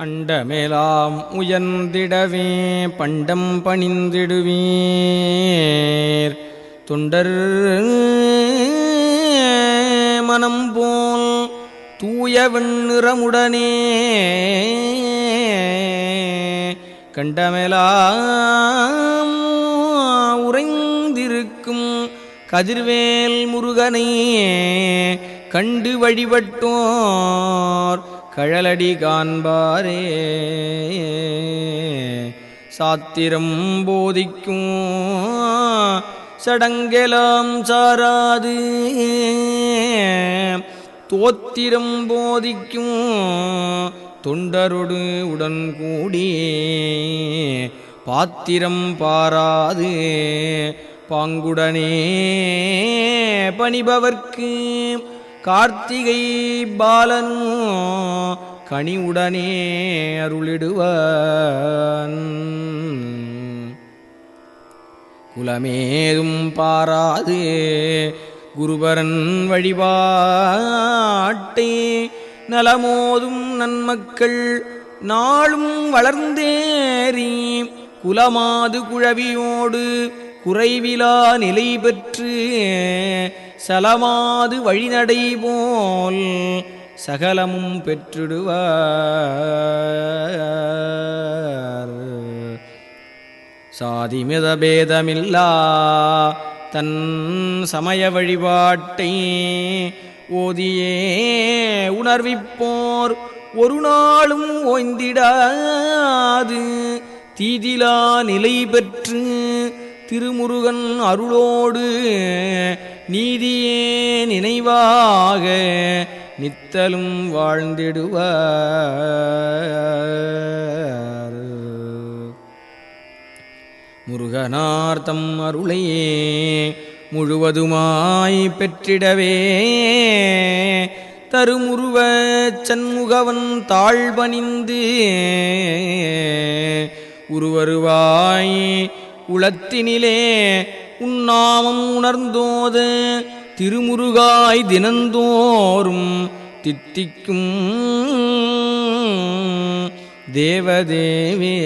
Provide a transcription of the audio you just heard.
அண்டமேலாம் உயர்ந்திடவே பண்டம் பணிந்திடுவீர். தொண்டர் மனம் போல் தூய வெண்ணிறமுடனே கண்டமெலாம் உறைந்திருக்கும் கதிர்வேல் முருகனை கண்டு வழிபட்டோர் கழலடி காண்பாரே. சாத்திரம் போதிக்கும் சடங்கெலாம் சாராது. தோத்திரம் போதிக்கும் தொண்டரொடு உடன் கூடி பாத்திரம் பாராது பாங்குடனே பணிபவர்க்கு கார்த்திகை பாலன் கனிவுடனே அருளிடுவன். குலமேதும் பாராது குருபரன் வழிபாட்டே. நலமோதும் நன்மக்கள் நாளும் வளர்ந்தேறி. குலமாது குழவியோடு குறைவிலா நிலை பெற்று சலமாது வழிநடை போல் சகலமும் பெற்றிடுவார். சாதிமித பேதமில்லா தன் சமய வழிபாட்டை ஓதியே உணர்விப்போர் ஒரு நாளும் ஓய்ந்திடாது. தீதிலா நிலை பெற்று திருமுருகன் அருளோடு நீதியே நினைவாக நித்தலும் வாழ்ந்திடுவார். முருகனார்த்தம் அருளையே முழுவதுமாய் பெற்றிடவே. தருமுருவ சண்முகவன் தாழ்வணிந்து உருவருவாய் குளத்தினிலே உன்னாமம் உணர்ந்தோது திருமுருகாய் தினந்தோறும் தித்திக்கும் தேவதேவே.